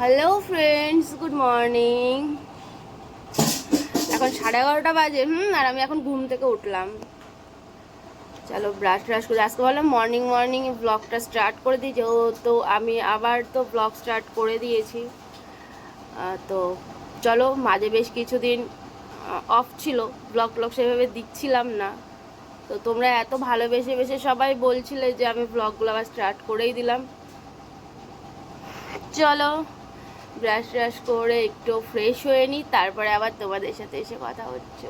Hello friends good morning এখন সাড়ে এগারোটা বাজে, হুম? আর আমি এখন ঘুম থেকে উঠলাম। চলো ব্রাশ ট্রাশ করে। আজকে বললাম মর্নিং মর্নিং ব্লগটা স্টার্ট করে দিয়েছি ও তো আমি আবার তো ব্লগ স্টার্ট করে দিয়েছি। তো চলো, মাঝে বেশ কিছুদিন অফ ছিল। ব্লগ ব্লগ সেভাবে দিচ্ছিলাম না। তো তোমরা এত ভালোবেসে, বেসে সবাই বলছিলে যে আমি ব্লগগুলো আবার স্টার্ট করেই দিলাম। চলো। ব্রাশ ট্রাশ করে একটু ফ্রেশ হয়ে নিই, তারপরে আবার তোমাদের সাথে এসে কথা হচ্ছে।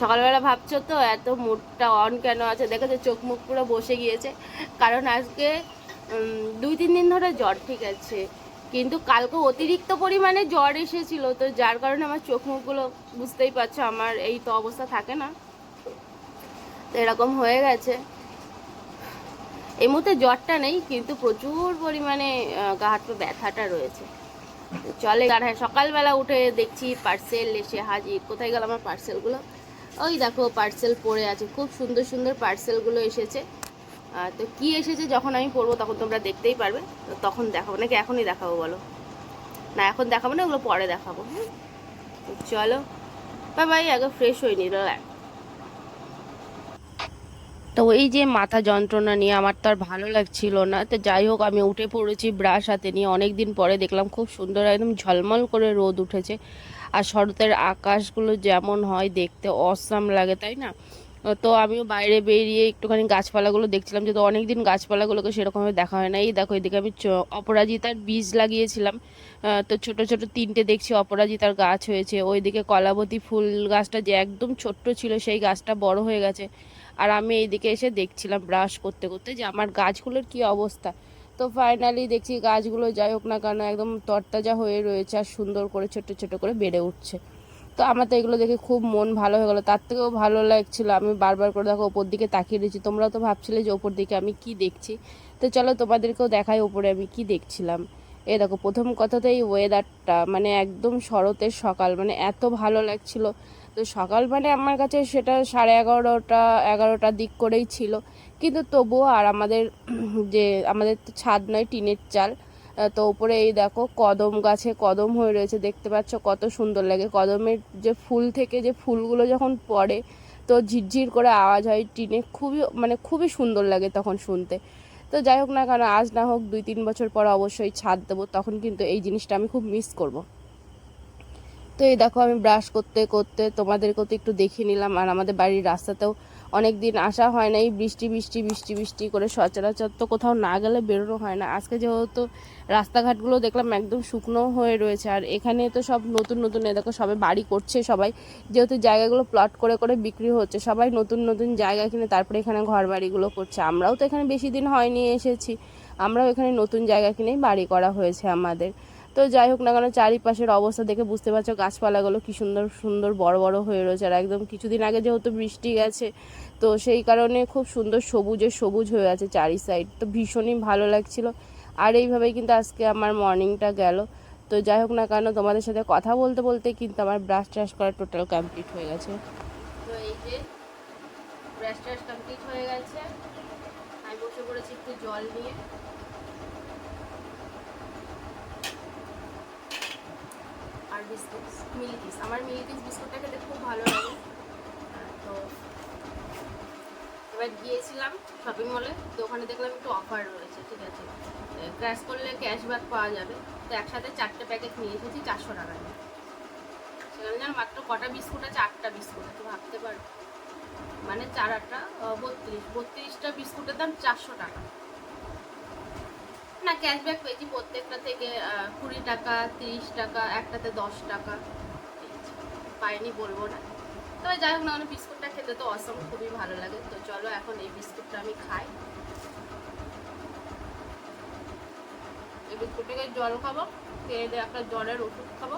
সকালবেলা ভাবছ তো, এত মুডটা অন কেন আছে? দেখেছ চোখ মুখ পুরো বসে গিয়েছে। কারণ আজকে দুই তিন দিন ধরে জ্বর, ঠিক আছে? কিন্তু কালকে অতিরিক্ত পরিমাণে জ্বর এসেছিল, তো যার কারণে আমার চোখ মুখগুলো বুঝতেই পারছ, আমার এই তো অবস্থা থাকে না। তো এরকম হয়ে গেছে। এই মুহূর্তে জ্বরটা নেই, কিন্তু প্রচুর পরিমাণে গা হাত ব্যথাটা রয়েছে। চলে আর হ্যাঁ সকালবেলা উঠে দেখছি পার্সেল এসে হাজির। কোথায় গেল আমার পার্সেলগুলো ওই দেখো পার্সেল পড়ে আছে। খুব সুন্দর সুন্দর পার্সেলগুলো এসেছে। তো কি এসেছে যখন আমি পড়ব তখন তোমরা দেখতেই পারবে। তো তখন দেখাবো। নাকি এখনই দেখাবো বলো? না, এখন দেখাবো না, ওগুলো পরে দেখাবো। হ্যাঁ চলো। বাই ভাই আগে ফ্রেশ হয়নি রিল্যাক্স তো এই যে মাথা যন্ত্রণা নিয়ে আমার তো আর ভালো লাগছিল না। তো যাই হোক, আমি উঠে পড়েছি ব্রাশ হাতে নিয়ে। অনেক দিন পরে দেখলাম খুব সুন্দর একদম ঝলমল করে রোদ উঠেছে। আর শরতের আকাশগুলো যেমন হয় দেখতে অসাম লাগে, তাই না? তো আমিও বাইরে বেরিয়ে একটুখানি গাছপালাগুলো দেখছিলাম, যেহেতু অনেকদিন গাছপালাগুলোকে সেরকমভাবে দেখা হয় না। এই দেখো, এদিকে আমি অপরাজিতার বীজ লাগিয়েছিলাম। তো ছোট ছোট তিনটে দেখছি, অপরাজিতার গাছ হয়েছে। ওইদিকে কলাবতী ফুল গাছটা যে একদম ছোট্ট ছিল, সেই গাছটা বড় হয়ে গেছে। আর আমি এইদিকে এসে দেখছিলাম ব্রাশ করতে করতে যে আমার গাছগুলোর কি অবস্থা। তো ফাইনালি দেখছি গাছগুলো যাই হোক না কেন একদম তরতাজা হয়ে রয়েছে, আর সুন্দর করে ছোট ছোট করে বেড়ে উঠছে। তো আমার তো এগুলো দেখে খুব মন ভালো হয়ে গেলো। তার থেকেও ভালো লাগছিল, আমি বারবার করে দেখো ওপর দিকে তাকিয়ে রয়েছি। তোমরাও তো ভাবছিলে যে ওপর দিকে আমি কি দেখছি। তো চলো তোমাদেরকেও দেখাই ওপরে আমি কি দেখছিলাম। এ দেখো, প্রথম কথা তো এই ওয়েদারটা মানে একদম শরতের সকাল মানে এত ভালো লাগছিল। তো সকাল মানে আমার কাছে সেটা সাড়ে এগারোটা, এগারোটার দিক করেই ছিল। কিন্তু তবুও আর আমাদের যে, আমাদের তো ছাদ নয়, টিনের চাল। তো উপরে এই দেখো কদম গাছে কদম হয়ে রয়েছে, দেখতে পাচ্ছ কত সুন্দর লাগে। কদমের যে ফুল থেকে যে ফুলগুলো যখন পড়ে, তো ঝিরঝির করে আওয়াজ হয় টিনে, খুবই মানে খুবই সুন্দর লাগে তখন শুনতে। তো যাই হোক না কেন, আজ না হোক দুই তিন বছর পর অবশ্যই ছাদ দেবো, তখন কিন্তু এই জিনিসটা আমি খুব মিস করব। তো এই দেখো আমি ব্রাশ করতে করতে তোমাদেরকেও তো একটু দেখিয়ে নিলাম। আর আমাদের বাড়ির রাস্তাতেও অনেক দিন আসা হয় না এই বৃষ্টি বৃষ্টি বৃষ্টি বৃষ্টি করে সচরাচর তো কোথাও না গেলে বেরোনো হয় না। আজকে যেহেতু রাস্তাঘাটগুলো দেখলাম একদম শুকনো হয়ে রয়েছে। আর এখানে তো সব নতুন নতুন এ দেখো সবাই বাড়ি করছে সবাই। যেহেতু জায়গাগুলো প্লট করে করে বিক্রি হচ্ছে, সবাই নতুন নতুন জায়গা কিনে তারপরে এখানে ঘর বাড়িগুলো করছে। আমরাও তো এখানে বেশি দিন হয়নি এসেছি। আমরাও এখানে নতুন জায়গা কিনেই বাড়ি করা হয়েছে আমাদের। তো যাই হোক না কেন, চারিপাশের অবস্থা দেখে বুঝতে পারছ গাছপালাগুলো কি সুন্দর সুন্দর বড় বড় হয়ে রয়েছে। আর একদম কিছুদিন আগে যেহেতু বৃষ্টি গেছে, তো সেই কারণে খুব সুন্দর সবুজের সবুজ হয়ে আছে চারি সাইড তো ভীষণই ভালো লাগছিল। আর এইভাবেই কিন্তু আজকে আমার মর্নিংটা গেল। তো যাই হোক না কেন, তোমাদের সাথে কথা বলতে বলতে কিন্তু আমার ব্রাশ ট্রাশ করা টোটাল কমপ্লিট হয়ে গেছে। তো এই যে ব্রাশ ট্রাশ কমপ্লিট হয়ে গেছে। আমি বসে পড়েছি একটু জল নিয়ে আর বিস্কুট মিল্কিস। আমার মিল্কিস বিস্কুটটা খেতে খুব ভালো লাগে। তো এবার গিয়েছিলাম শপিং মলে তো ওখানে দেখলাম একটু অফার রয়েছে, ঠিক আছে। ক্যাশ করলে ক্যাশব্যাক পাওয়া যাবে। তো একসাথে চারটে প্যাকেট নিয়ে এসেছি চারশো টাকা দিয়ে। সেখানে যেন মাত্র কটা বিস্কুট আছে? আটটা বিস্কুট আছে, ভাবতে পারো। মানে চার আটটা বত্রিশ। বত্রিশটা বিস্কুটের দাম চারশো টাকা। না ক্যাশব্যাক পেয়েছি প্রত্যেকটা থেকে কুড়ি টাকা, তিরিশ টাকা, একটাতে দশ টাকা পাইনি বলব না। তবে যাই হোক না মানে বিস্কুটটা খেতে তো অসম খুবই ভালো লাগে। তো চলো এখন এই বিস্কুটটা আমি খাই। এই বিস্কুটটাকে জল খাব দিয়ে একটা জলের ওষুধ খাব।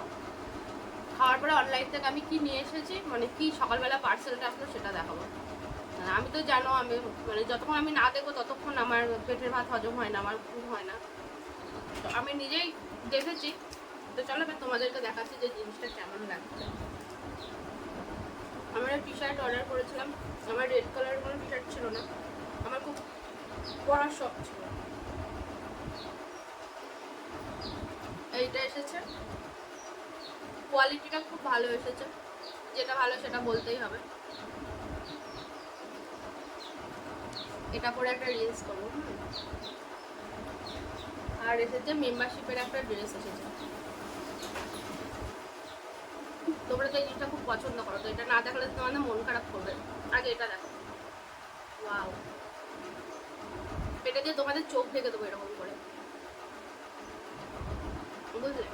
খাওয়ার পরে অনলাইন থেকে আমি কি নিয়ে এসেছি মানে কি সকালবেলা পার্সেলটা আসলো সেটা দেখাবো। আমি তো জানো আমি মানে যতক্ষণ আমি না দেখব ততক্ষণ আমার পেটের ভাত হজম হয় না, আমার ঘুম হয় না। তো আমি নিজেই দেখেছি। তো চলো এবার তোমাদেরকে দেখাচ্ছি যে জিনিসটা কেমন লাগছে। আমার টি শার্ট অর্ডার করেছিলাম। আমার রেড কালারের কোনো টি শার্ট ছিল না। আমার খুব পরার শখ ছিল। এইটা এসেছে। কোয়ালিটিটা খুব ভালো এসেছে। যেটা ভালো সেটা বলতেই হবে। এটা পরে একটা রিলস করব। আর এসেছে মেম্বারশিপের একটা ড্রেস এসেছে। তোমরা তো এই জিনিসটা খুব পছন্দ করো, তো এটা না দেখলে তোমাদের মন খারাপ করবে। আগে এটা দেখো। ওয়াও এটা দিয়ে তোমাদের চোখ ঢেকে দেবো এরকম করে। বুঝলে?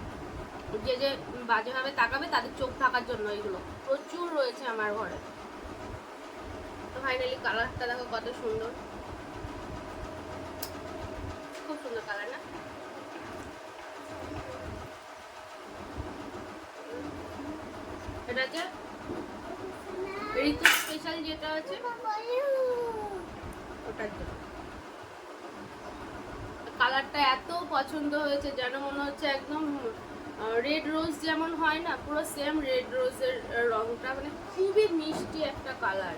যে যে বাজেভাবে তাকাবে, তাদের চোখ থাকার জন্য এগুলো। প্রচুর রয়েছে আমার ঘরে। ফাইনালি কালারটা দেখো কত সুন্দর। খুব সুন্দর কালার না? স্পেশাল কালারটা এত পছন্দ হয়েছে, যেন মনে হচ্ছে একদম রেড রোজ যেমন হয় না, পুরো সেম রেড রোজের রংটা মানে খুবই মিষ্টি একটা কালার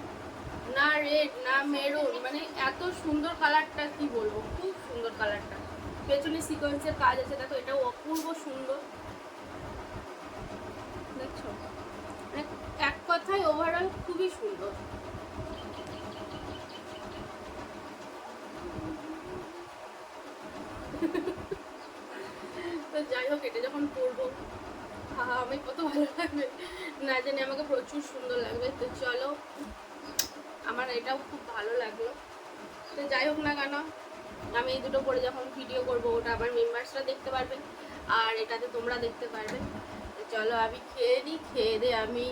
না রেড না মেরুন মানে এত সুন্দর কালারটা কি বলব? খুব সুন্দর কালারটা পেছনে সিকোয়েন্সের কাজ আছে, দেখো এটাও অপূর্ব সুন্দর। দেখছ? মানে এক কথায় ওভারঅল খুবই সুন্দর। তো যাই হোক, এটা যখন পরবো হা আমি কত ভালো লাগবে। না জানি, আমাকে প্রচুর সুন্দর লাগবে। তো চলো আমার এটাও খুব ভালো লাগল। তো যাই হোক না কেন, আমি এই দুটো পরে যখন ভিডিও করব, ওটা আমার মেম্বার্সরা দেখতে পারবে, আর এটাতে তোমরা দেখতে পারবে। চলো আমি খেয়ে নিই খেয়ে দিয়ে আমি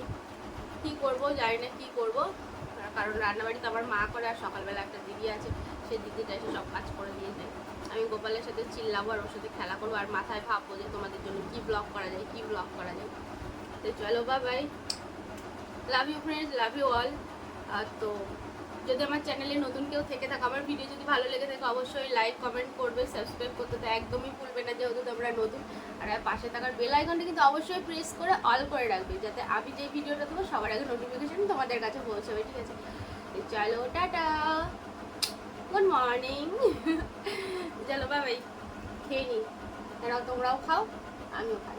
কি করব, জানি না কি করব। কারণ রান্নাবাড়িতে আমার মা করে, আর সকালবেলা একটা দিদি আছে, সেই দিদিটা এসে সব কাজ করে দিয়ে যায় আমি গোপালের সাথে চিল্লাবো, আর ওর সাথে খেলা করব, আর মাথায় ভাববো যে তোমাদের জন্য কি ব্লগ করা যায়, কি ব্লগ করা যায়। তো চলো বা bye love you friends love you all তো যদি আমার চ্যানেলে নতুন কেউ থেকে থাকে, আমার ভিডিও যদি ভালো লেগে থাকে, অবশ্যই লাইক কমেন্ট করবে সাবস্ক্রাইব করতে তো একদমই ভুলবে না যেহেতু তোমরা নতুন। আর পাশে থাকার বেল আইকনটা কিন্তু অবশ্যই প্রেস করে অল করে রাখবে, যাতে আমি যে ভিডিওটা দেবো, সবার আগে নোটিফিকেশন তোমাদের কাছে পৌঁছাবে, ঠিক আছে? চলো, টাটা! গুড মর্নিং চলো বাই বাই খেয়ে নিই। তোমরাও খাও, আমিও খাই।